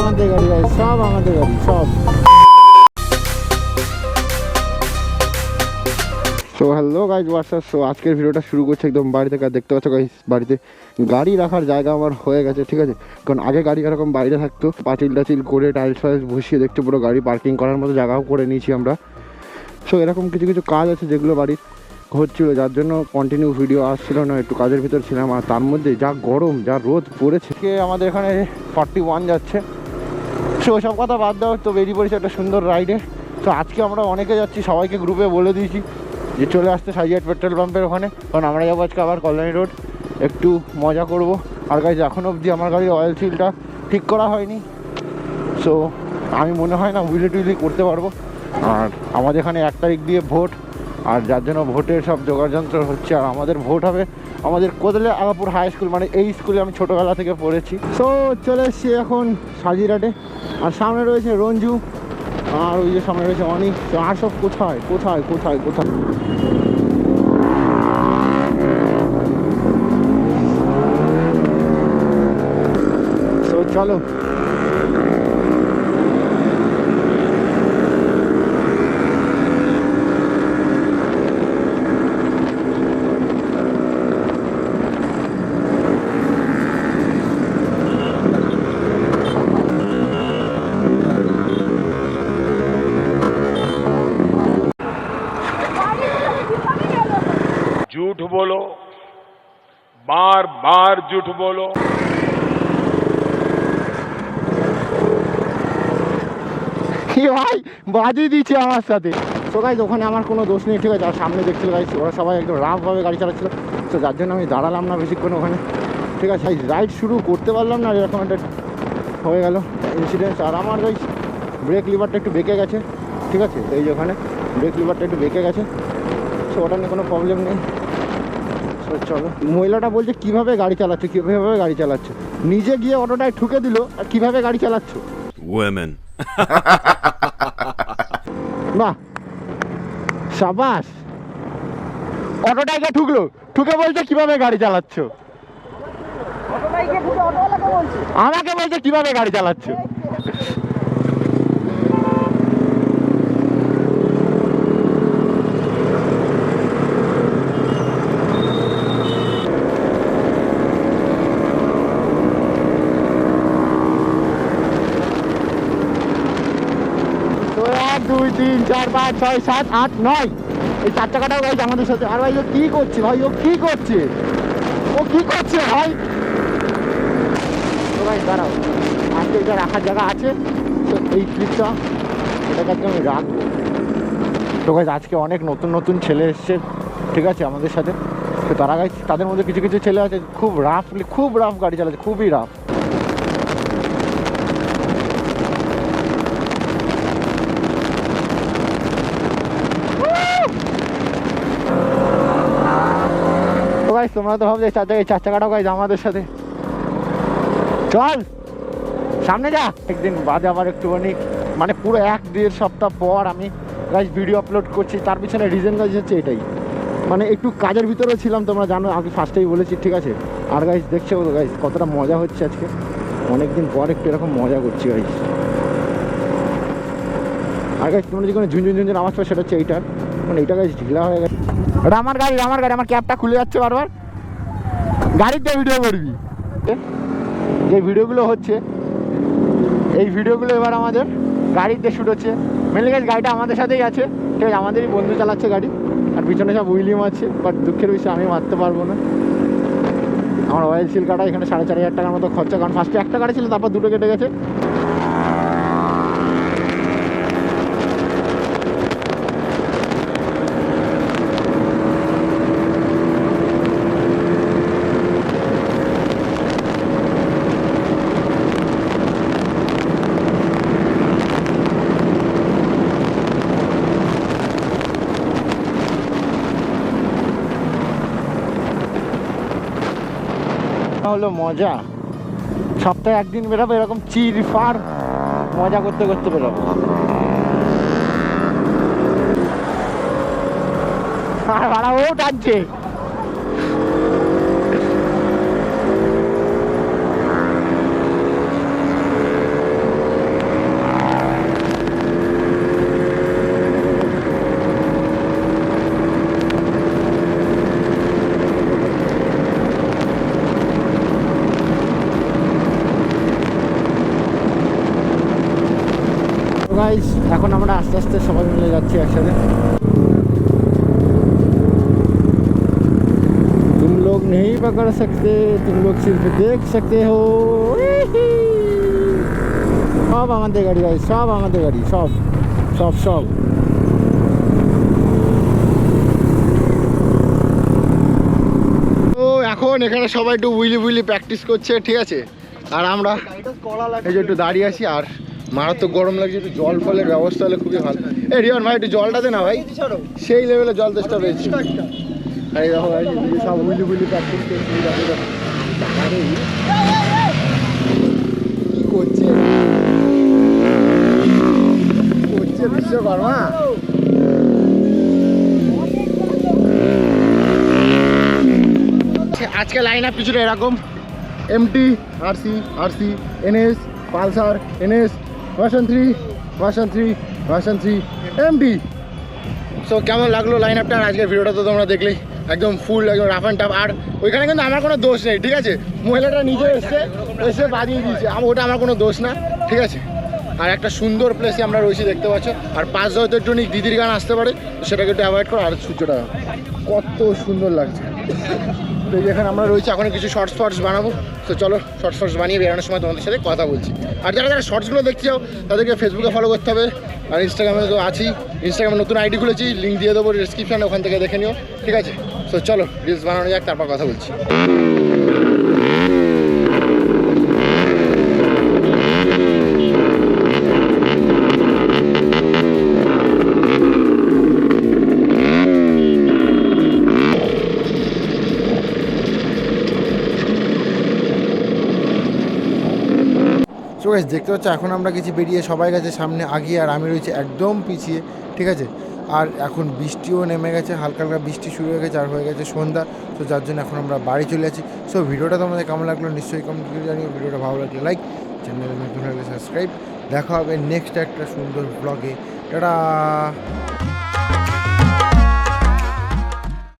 আমাদের গাড়ি গাড়ি সব আমাদের গাড়ি সব। So hello guys what's up so আজকের ভিডিওটা শুরু করছে একদম বাড়ি থেকে দেখতে পাচ্ছ গাইজ বাড়িতে গাড়ি রাখার জায়গা আমার হয়ে গেছে ঠিক আছে? কারণ আগে গাড়ি এরকম বাইরে থাকতো পাঁচিল টাচিল করে টাইলস ফাইলস বসিয়ে দেখতে পুরো গাড়ি পার্কিং করার মতো জায়গাও করে নিয়েছি আমরা। সো এরকম কিছু কিছু কাজ আছে যেগুলো বাড়ির হচ্ছিল যার জন্য কন্টিনিউ ভিডিও আসছিল না একটু কাজের ভিতর ছিলাম আর তার মধ্যে যা গরম যা রোদ পড়েছে আমাদের এখানে ফর্টি ওয়ান যাচ্ছে। সো সব কথা বাদ দাও, তো বেরিয়ে পড়েছে একটা সুন্দর রাইডে তো আজকে আমরা অনেকে যাচ্ছি, সবাইকে গ্রুপে বলে দিয়েছি যে চলে আসতে সাজিয়াট পেট্রোল পাম্পের ওখানে। কারণ আমরা যাব আজকে আবার কল্যাণী রোড একটু মজা করব। আর গাড়ি এখন অবধি আমার গাড়ির অয়েল সিলটা ঠিক করা হয়নি। সো আমি মনে হয় না উইলি টুইলি করতে পারব। আর আমাদের এখানে এক তারিখ দিয়ে ভোট, আর যার জন্য ভোটের সব যোগাযন্ত্র হচ্ছে, আর আমাদের ভোট হবে আমাদের কোদলে আগাপুর হাই স্কুল মানে এই স্কুলে আমি ছোটোবেলা থেকে পড়েছি। সো চলে এসছি এখন সাজিরাটে। আর সামনে রয়েছে রঞ্জু, আর ওই যে সামনে রয়েছে অনেক। আর সব কোথায়? কোথায় কোথায় কোথায়? চলো। झूठ बोलो बार बार झूठ बोलो কি ভাই বাজি দিচ্ছে আমার সাথে তো গাইজ ওখানে আমার কোনো দোষ নেই ঠিক আছে আর সামনে দেখছিল গাইজ ওরা সবাই একদম রাফভাবে গাড়ি চালাচ্ছিল তো যার জন্য আমি দাঁড়ালাম না বেশিক্ষণ ওখানে ঠিক আছে রাইড শুরু করতে পারলাম না আর এরকম একটা হয়ে গেল ইনসিডেন্স আর আমার গাইজ ব্রেক লিভারটা একটু বেঁকে গেছে ঠিক আছে এই যে ওখানে ব্রেক লিভারটা একটু বেঁকে গেছে সো ওটা নিয়ে কোনো প্রবলেম নেই তো চলো। মহিলাটা বলছে কীভাবে গাড়ি চালাচ্ছ? কীভাবে গাড়ি চালাচ্ছ? নিজে গিয়ে অটোটায় ঠুকে দিল আর কীভাবে গাড়ি চালাচ্ছ? Women. বাহ। সাবাস। অটোটাইকে ঠুকলো। ঠুকে বলছে কীভাবে গাড়ি চালাচ্ছ? আমাকে বলছে কীভাবে গাড়ি চালাচ্ছ তো এক, দুই, তিন, চার, পাঁচ, ছয়, সাত, আট, নয়। এই চার চাকাটাও গাইছে আমাদের সাথে। আর ভাই, ও কি করছে? ভাই, ও কি করছে? ও কি করছে, ভাই? তো ভাই, দাঁড়াও। আজকে এটা রাখার জায়গা আছে। তো এই ক্লিপটা এটাকে আমি রাখব। তো গাইজ আজকে অনেক নতুন নতুন ছেলে এসছে, ঠিক আছে, আমাদের সাথে। তো তারা গাইজ তাদের মধ্যে কিছু কিছু ছেলে আছে, খুব রাফলি খুব রাফ গাড়ি চালাচ্ছে, খুবই রাফ গাইজ তোমরা তো ভাবছ চার এই চার চাকাটাও গাইজ আমাদের সাথে। চল, সামনে যা। একদিন বাদে আবার একটুখানি মানে পুরো এক দেড় সপ্তাহ পর আমি গাইজ ভিডিও আপলোড করছি, তার পিছনে রিজন গাইজ হচ্ছে এটাই। মানে একটু কাজের ভিতরে ছিলাম তোমরা জানো আমি ফার্স্টেই বলেছি, ঠিক আছে? আর গাইজ দেখছ গাইজ কতটা মজা হচ্ছে আজকে। অনেকদিন পর একটু এরকম মজা করছি গাইজ আর গাইজ তোমরা যে কোনো ঝুনঝুন ঝুনঝুন আওয়াজ পাও সেটা হচ্ছে এইটার মানে এইটা গাইজ ঢিলা হয়ে গেছে। ওটা আমার গাড়ি আমার গাড়ি আমার ক্যাবটা খুলে যাচ্ছে বারবার। গাড়িতে ভিডিও করবি। যে ভিডিওগুলো হচ্ছে এই ভিডিওগুলো এবার আমাদের গাড়িতে শ্যুট হচ্ছে মেনলি গাছ গাড়িটা আমাদের সাথেই আছে ঠিক আছে? আমাদেরই বন্ধু চালাচ্ছে গাড়ি আর পিছনে সব উইলিয়াম আছে বাট দুঃখের বিষয় আমি মারতে পারব না। আমার অয়েল সিল কাটা এখানে সাড়ে চার হাজার টাকার মতো খরচা কারণ ফার্স্টে একটা গাড়ি ছিল তারপর দুটো কেটে গেছে। হলো মজা। সপ্তাহে একদিন বেরোবো, এরকম চির ফার মজা করতে করতে বেরোবো। আর ভাড়া ও টানছে। গাইজ এখন আমরা আস্তে আস্তে সবাই মিলে যাচ্ছি একসাথে। তুম লোক নেই পাকড় সকতে, তুম লোক সির্ফ দেখ সকতে হো। সব আমাদের গাড়ি গাইজ সব আমাদের গাড়ি, সব সব সব। এখন এখানে সবাই একটু উইলি উইলি প্র্যাকটিস করছে, ঠিক আছে? আর আমরা এই যে একটু দাঁড়িয়ে আছি, আর মারাত্মক গরম লাগছে একটু জল ফলের ব্যবস্থা হলে খুবই ভালো। এই রিয়ন ভাই একটু জলটা দে না ভাই। সেই লেভেলে জল তেষ্টা পেয়েছি। আর দেখো ভাই, সব উইলি কি করছে? করছে বিশ্বকর্মা? আজকে লাইন আপ কিছুটা এরকম। MT RC RC NS Pulsar NS version three version three version three MT so কেমন লাগল লাইন আপটা আজকের ভিডিওটা তো তোমরা দেখলেই। একদম ফুল একদম রাফ অ্যান্ড টাফ আর ওইখানে কিন্তু আমার কোনো দোষ নেই, ঠিক আছে? মহিলাটা নিজে এসছে, এসে বাজিয়ে দিয়েছে। ওটা আমার কোনো দোষ না, ঠিক আছে? আর একটা সুন্দর প্লেসে আমরা রয়েছি, দেখতে পাচ্ছ। আর পাঁচ হয়তো একটু দিদির গান আসতে পারে, সেটাকে একটু অ্যাভয়েড করো। আর সূর্যটা কত সুন্দর লাগছে। তো যেখানে আমরা রয়েছি এখন কিছু শর্টস ফর্টস বানাবো। তো চলো শর্টস ফর্টস বানিয়ে বেরোনোর সময় তোমাদের সাথে কথা বলছি। আর যারা যারা শর্টসগুলো দেখতে চাও, তাদেরকে ফেসবুকে ফলো করতে হবে। আর ইনস্টাগ্রামে তো আছি। ইনস্টাগ্রামে নতুন আইডি খুলেছি লিঙ্ক দিয়ে দেবো ডিসক্রিপশানে ওখান থেকে দেখে নিও। ঠিক আছে? তো চলো রিলস বানানো যাক, তারপর কথা বলছি। গাইস দেখতে পাচ্ছ, এখন আমরা গেছি বেরিয়ে সবাই গেছে সামনে আগিয়ে, আর আমি রয়েছি একদম পিছিয়ে, ঠিক আছে? আর এখন বৃষ্টিও নেমে গেছে, হালকা হালকা বৃষ্টি শুরু হয়ে গেছে, আর হয়ে গেছে সন্ধ্যা, তো যার জন্য এখন আমরা বাড়ি চলে যাচ্ছি। সো ভিডিওটা তোমাদের কেমন লাগল নিশ্চয়ই কমেন্ট করে জানিও, ভিডিওটা ভালো লাগলে লাইক চ্যানেলে নতুন হলে সাবস্ক্রাইব দেখা হবে নেক্সট একটা সুন্দর ব্লগে টাটা